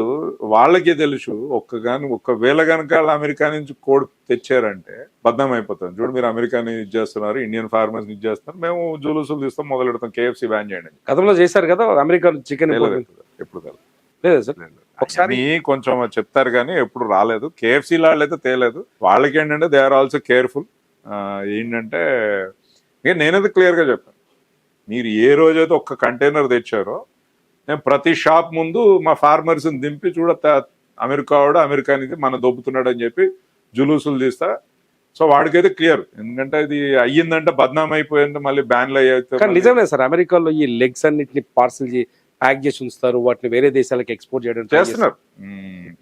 వాళ్ళకి తెలుసు ఒక్క గాని ఒకవేళ కనుక వాళ్ళు అమెరికా నుంచి కోడి తెచ్చారంటే బద్దం అయిపోతుంది చూడు మీరు అమెరికాని ఇది చేస్తున్నారు ఇండియన్ ఫార్మర్స్ ఇది చేస్తున్నారు మేము జూలుసులు తీస్తాం మొదలు పెడతాం కేఎఫ్సి బ్యాన్ చేయండి. గతంలో చేశారు కదా అమెరికా చికెన్ ఎప్పుడు లేదా సార్. ఒకసారి కొంచెం చెప్తారు కానీ ఎప్పుడు రాలేదు. కేఎఫ్సి అయితే తేలేదు. వాళ్ళకి ఏంటంటే దే ఆర్ ఆల్సో కేర్ఫుల్ ఏంటంటే ఇక నేనైతే క్లియర్గా చెప్పాను. మీరు ఏ రోజైతే ఒక్క కంటైనర్ తెచ్చారో నేను ప్రతి షాప్ ముందు మా ఫార్మర్స్ దింపి చూడ అమెరికా వాడు అమెరికా నుంచి మన దొబ్బుతున్నాడు అని చెప్పి జులూసులు తీస్తా. సో వాడికైతే క్లియర్ ఎందుకంటే ఇది అయ్యిందంటే బద్నాం అయిపోయింది మళ్ళీ బ్యాన్లు కానీ అయ్యి నిజమే సార్ అమెరికాలో ఈ లెగ్స్ అన్నిటిని పార్సల్ ప్యాక్ చేసి ఉంచుతారు వాటిని వేరే దేశాలకు ఎక్స్పోర్ట్ చేయడం చేస్తున్నారు.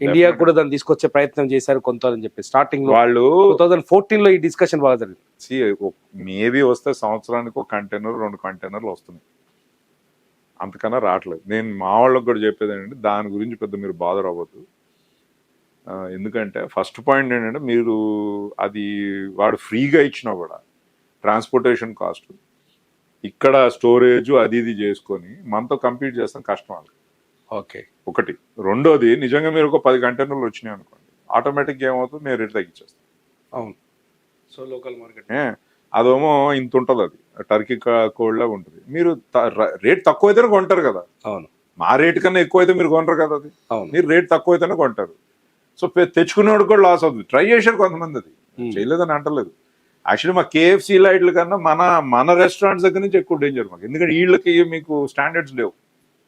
ఇండియా కూడా దాన్ని తీసుకొచ్చే ప్రయత్నం చేశారు కొంత అని చెప్పి. స్టార్టింగ్లో వాళ్ళు టూ థౌసండ్ ఫోర్టీన్లో ఈ డిస్కషన్ బాగా జరిగింది మేబీ వస్తే సంవత్సరానికి ఒక కంటైనర్ రెండు కంటైనర్లు వస్తున్నాయి. అంతకన్నా రావట్లేదు. నేను మా వాళ్ళకి కూడా చెప్పేది ఏంటంటే దాని గురించి పెద్ద మీరు బాధ అవ్వద్దు ఎందుకంటే ఫస్ట్ పాయింట్ ఏంటంటే మీరు అది వాడు ఫ్రీగా ఇచ్చినా కూడా ట్రాన్స్పోర్టేషన్ కాస్ట్ ఇక్కడ స్టోరేజ్ అది ఇది చేసుకొని మనతో కంప్లీట్ చేస్తాం కష్టం వాళ్ళకి. ఓకే. ఒకటి. రెండోది నిజంగా మీరు ఒక పది కంటైనర్లు వచ్చినాయి అనుకోండి ఆటోమేటిక్ ఏమవుతుంది? మీరు రేట్ తగ్గించేస్తాం. అవును. So local market. అదేమో ఇంత ఉంటుంది అది టర్కీ కోడ్లా ఉంటుంది. మీరు రేట్ తక్కువ అయితేనే కొంటారు కదా. అవును. మా రేట్ కన్నా ఎక్కువ అయితే మీరు కొనరు కదా అది. అవును. మీరు రేట్ తక్కువ అయితేనే కొంటారు. సో తెచ్చుకునేవాడు కూడా లాస్ అవుతుంది. ట్రై చేశారు కొంతమంది అది. చేయలేదని అంటలేదు. యాక్చువల్లీ మా కేఎఫ్సీ లైట్ల కన్నా మన మన రెస్టారెంట్స్ దగ్గర నుంచి ఎక్కువ డేంజర్ మాకు. ఎందుకంటే వీళ్ళకి మీకు స్టాండర్డ్స్ లేవు.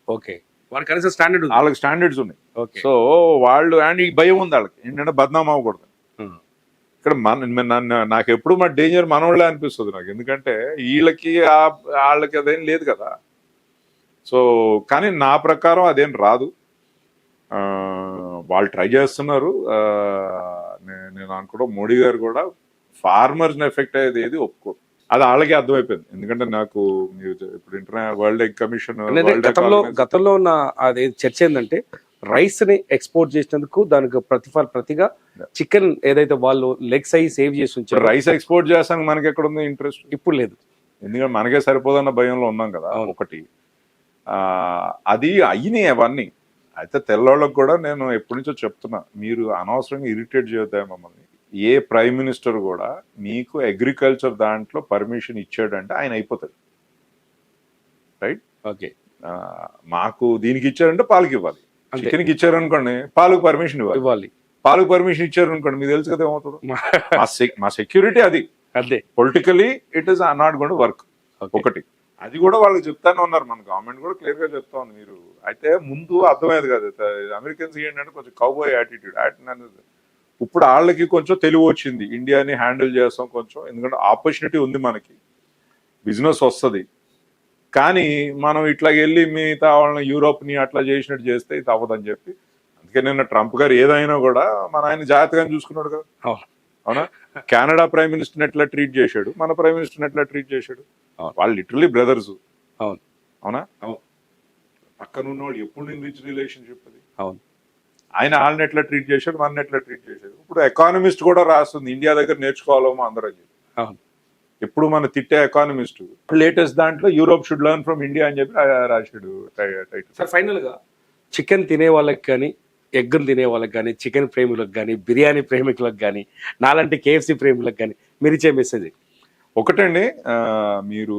ఓకే. వాడు కనీసం స్టాండర్డ్ వాళ్ళకి స్టాండర్డ్స్ ఉన్నాయి. ఓకే. సో వాళ్ళు అండ్ ఈ భయం ఉంది వాళ్ళకి. ఏంటంటే బద్నాం అవ్వకూడదు. ఇక్కడ మన నన్ను నాకు ఎప్పుడు మా డేంజర్ మనోళ్ళే అనిపిస్తుంది నాకు. ఎందుకంటే వీళ్ళకి ఆ- వాళ్ళకి అదేం లేదు కదా. సో కానీ నా ప్రకారం అదేం రాదు. ఆ, వాళ్ళు ట్రై చేస్తున్నారు. నేను అనుకోవడం మోడీ గారు కూడా ఫార్మర్స్ ఎఫెక్ట్ అయ్యేది ఏది ఒప్పుకో అది వాళ్ళకి అర్థమైపోయింది. ఎందుకంటే నాకు ఇప్పుడు ఇంటర్నల్ వరల్డ్ ఎగ్ కమిషన్ గతంలో గతంలో ఉన్న అది చర్చ ఏంటంటే రైస్ని ఎక్స్పోర్ట్ చేసినందుకు దానికి ప్రతిఫల ప్రతిగా చికెన్ ఏదైతే వాళ్ళు లెగ్ సైజ్ సేవ్ చేసి ఉంచారు రైస్ ఎక్స్పోర్ట్ చేస్తానికి మనకి ఎక్కడ ఉంది ఇంట్రెస్ట్? ఇప్పుడు లేదు. ఎందుకంటే మనకే సరిపోదన్న భయంలో ఉన్నాం కదా. ఒకటి. ఆ, అది అయినాయి అవన్నీ. అయితే తెల్లోళ్ళకి కూడా నేను ఎప్పటి నుంచో చెప్తున్నా మీరు అనవసరంగా ఇరిటేట్ చేయొద్దా మమ్మల్ని. ఏ ప్రైమ్ మినిస్టర్ కూడా మీకు అగ్రికల్చర్ దాంట్లో పర్మిషన్ ఇచ్చాడంటే ఆయన అయిపోతాడు. రైట్? ఓకే. మాకు దీనికి ఇచ్చారంటే పాలకి ఇవ్వాలి. చికెన్కి ఇచ్చారనుకోండి పాలకు పర్మిషన్ ఇవ్వాలి. ఇవ్వాలి. పాలకు పర్మిషన్ ఇచ్చారనుకోండి మీకు తెలుసు కదా ఏమవుతుందో? మా- మా సెక్- మా సెక్యూరిటీ అది. అదే. Politically it is not gonna work. ఒకటి. అది కూడా వాళ్ళు చెప్తానే ఉన్నారు మన గవర్నమెంట్ కూడా క్లియర్గా చెప్తా ఉంది మీరు. అయితే ముందు అర్థమయ్యేది కాదు అమెరికన్స్ ఏంటంటే కొంచెం కౌబాయ్ యాటిట్యూడ్ ఇప్పుడు వాళ్ళకి కొంచెం తెలివి వచ్చింది. ఇండియాని హ్యాండిల్ చేస్తాం కొంచెం ఎందుకంటే ఆపర్చునిటీ ఉంది మనకి. బిజినెస్ వస్తుంది. కానీ మనం ఇట్లా వెళ్ళి మిగతా వాళ్ళని యూరోప్ని అట్లా చేసినట్టు చేస్తే ఇది అవ్వదని చెప్పి. అందుకే నిన్న ట్రంప్ గారు ఏదైనా కూడా మన ఆయన జాగ్రత్తగా చూసుకున్నాడు కదా. అవును. కెనడా ప్రైమ్ మినిస్టర్ ఎట్లా ట్రీట్ చేశాడు? మన ప్రైమ్ మినిస్టర్ ఎట్లా ట్రీట్ చేశాడు. వాళ్ళు లిటరలీ బ్రదర్స్. అవును. అవునా? పక్కన ఉన్నవాళ్ళు ఎప్పుడు రిచ్ రిలేషన్షిప్ అది. అవును. ఆయన వాళ్ళని ఎట్లా ట్రీట్ చేశాడు? మన ఎట్లా ట్రీట్ చేశాడు? ఇప్పుడు ఎకానమిస్ట్ కూడా రాస్తుంది. ఇండియా దగ్గర నేర్చుకోవాలేమో అందరూ అని చెప్పి. అవును. ఎప్పుడు మన తిట్టే ఎకానమిస్ట్ లేటెస్ట్ దాంట్లో Europe should learn from India అని చెప్పి రాశాడు సార్ ఫైనల్గా చికెన్ తినే వాళ్ళకి కానీ ఎగ్గును తినే వాళ్ళకి కానీ చికెన్ ప్రేమికులకు కానీ బిర్యానీ ప్రేమికులకు కానీ నాలాంటి కేఎఫ్సి ప్రేమికులకు కానీ మీరు ఇచ్చే మెసేజ్ ఒకటండి మీరు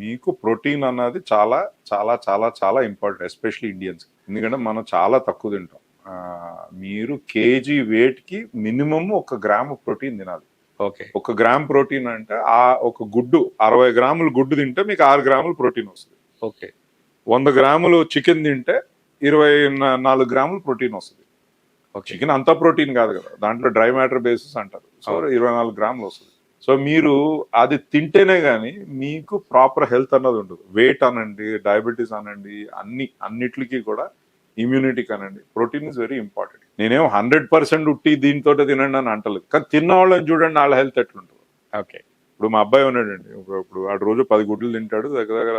మీకు ప్రోటీన్ అన్నది చాలా చాలా చాలా చాలా ఇంపార్టెంట్ ఎస్పెషల్లీ ఇండియన్స్ ఎందుకంటే మనం చాలా తక్కువ తింటాం. మీరు కేజీ వెయిట్కి మినిమం ఒక గ్రాము ప్రోటీన్ తినాలి. ఓకే. ఒక గ్రామ్ ప్రోటీన్ అంటే ఆ ఒక గుడ్డు అరవై గ్రాములు గుడ్డు తింటే మీకు ఆరు గ్రాములు ప్రోటీన్ వస్తుంది. ఓకే. వంద గ్రాములు చికెన్ తింటే ఇరవై నాలుగు గ్రాములు ప్రోటీన్ వస్తుంది. ఓకే. చికెన్ అంతా ప్రోటీన్ కాదు కదా దాంట్లో డ్రై మ్యాటర్ బేసిస్ అంటారు. సో. ఇరవై నాలుగు గ్రాములు వస్తుంది. సో మీరు అది తింటేనే గానీ మీకు ప్రాపర్ హెల్త్ అన్నది ఉండదు. వెయిట్ అనండి డయాబెటీస్ అనండి అన్ని అన్నిటికీ కూడా ఇమ్యూనిటీ కానండి. ప్రోటీన్ ఇస్ వెరీ ఇంపార్టెంట్ నేనేం హండ్రెడ్ పర్సెంట్ ఉట్టి దీంతో తినండి అని అంటలేదు. కానీ తిన్న వాళ్ళని చూడండి వాళ్ళ హెల్త్ ఎట్లుంటుంది. ఓకే ఇప్పుడు మా అబ్బాయి ఉన్నాడండి. ఇప్పుడు ఆడు రోజు పది గుడ్లు తింటాడు దగ్గర దగ్గర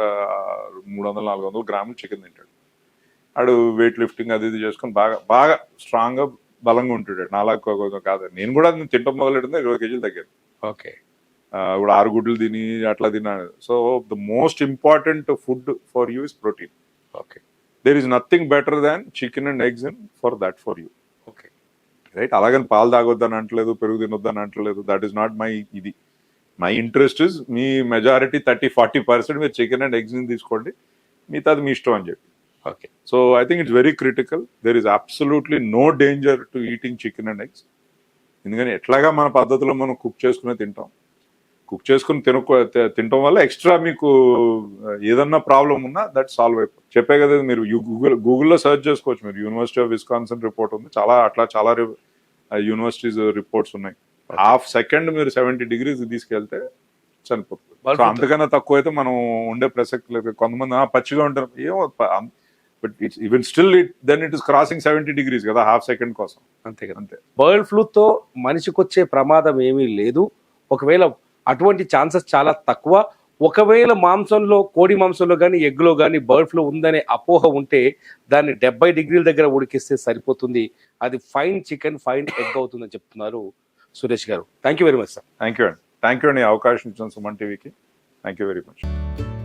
మూడు వందల నాలుగు వందల గ్రాములు చికెన్ తింటాడు. ఆడు వెయిట్ లిఫ్టింగ్ అది ఇది చేసుకొని బాగా బాగా స్ట్రాంగ్గా బలంగా ఉంటాడు నాలా కాదు. నేను కూడా తింటాం మొదలెట్టింది ఇరవై కేజీలు తగ్గాను. ఓకే ఇప్పుడు ఆరు గుడ్లు తిని అట్లా తిన్నాను. So the most important food for you is protein okay there is nothing better than chicken and eggs and for that for you okay right అలాగని పాలు తాగొద్దని అంటలేదు పెరుగు తినొద్దని అంటలేదు. దట్ ఈస్ నాట్ మై ఇది. మై ఇంట్రెస్ట్ ఇస్ మీ majority thirty forty percent మీరు చికెన్ అండ్ ఎగ్స్ తీసుకోండి. మిగతాది మీ ఇష్టం అని చెప్పి. Okay so I think it's very critical there is absolutely no danger to eating chicken and eggs ఎందుకని ఎట్లాగా మన పద్ధతిలో మనం కుక్ చేసుకునే తింటాం. కుక్ చేసుకుని తినకు తి- తినటం వల్ల ఎక్స్ట్రా మీకు ఏదన్నా ప్రాబ్లం ఉన్నా దట్ సాల్వ్ అయిపోతుంది చెప్పే కదా మీరు గూగుల్ గూగుల్లో సెర్చ్ చేసుకోవచ్చు మీరు. యూనివర్సిటీ ఆఫ్ విస్కాన్సన్ రిపోర్ట్ ఉంది. చాలా అట్లా చాలా యూనివర్సిటీస్ రిపోర్ట్స్ ఉన్నాయి. హాఫ్ సెకండ్ మీరు సెవెంటీ డిగ్రీస్ తీసుకెళ్తే చనిపోతుంది అంతకన్నా తక్కువ అయితే మనం ఉండే ప్రసక్తి లేదు. కొంతమంది "ఆ, పచ్చిగా ఉంటారు. ఏమో but it's even still it then it is crossing seventy degrees కదా హాఫ్ సెకండ్ కోసం. అంతే కదా. అంతే. బర్డ్ ఫ్లూతో మనిషికి వచ్చే ప్రమాదం ఏమీ లేదు. ఒకవేళ అటువంటి ఛాన్సెస్ చాలా తక్కువ. ఒకవేళ మాంసంలో కోడి మాంసంలో కానీ ఎగ్లో కానీ బర్డ్ ఫ్లూ ఉందనే అపోహ ఉంటే దాన్ని డెబ్బై డిగ్రీల దగ్గర ఉడికిస్తే సరిపోతుంది. అది ఫైన్ చికెన్ ఫైన్ ఎగ్ అవుతుందని చెప్తున్నారు Suresh garu. Thank you very much sir. Thank you అండి. థ్యాంక్ యూ అండి అవకాశం ఇచ్చిన సుమన్ టీవీకి. Thank you very much.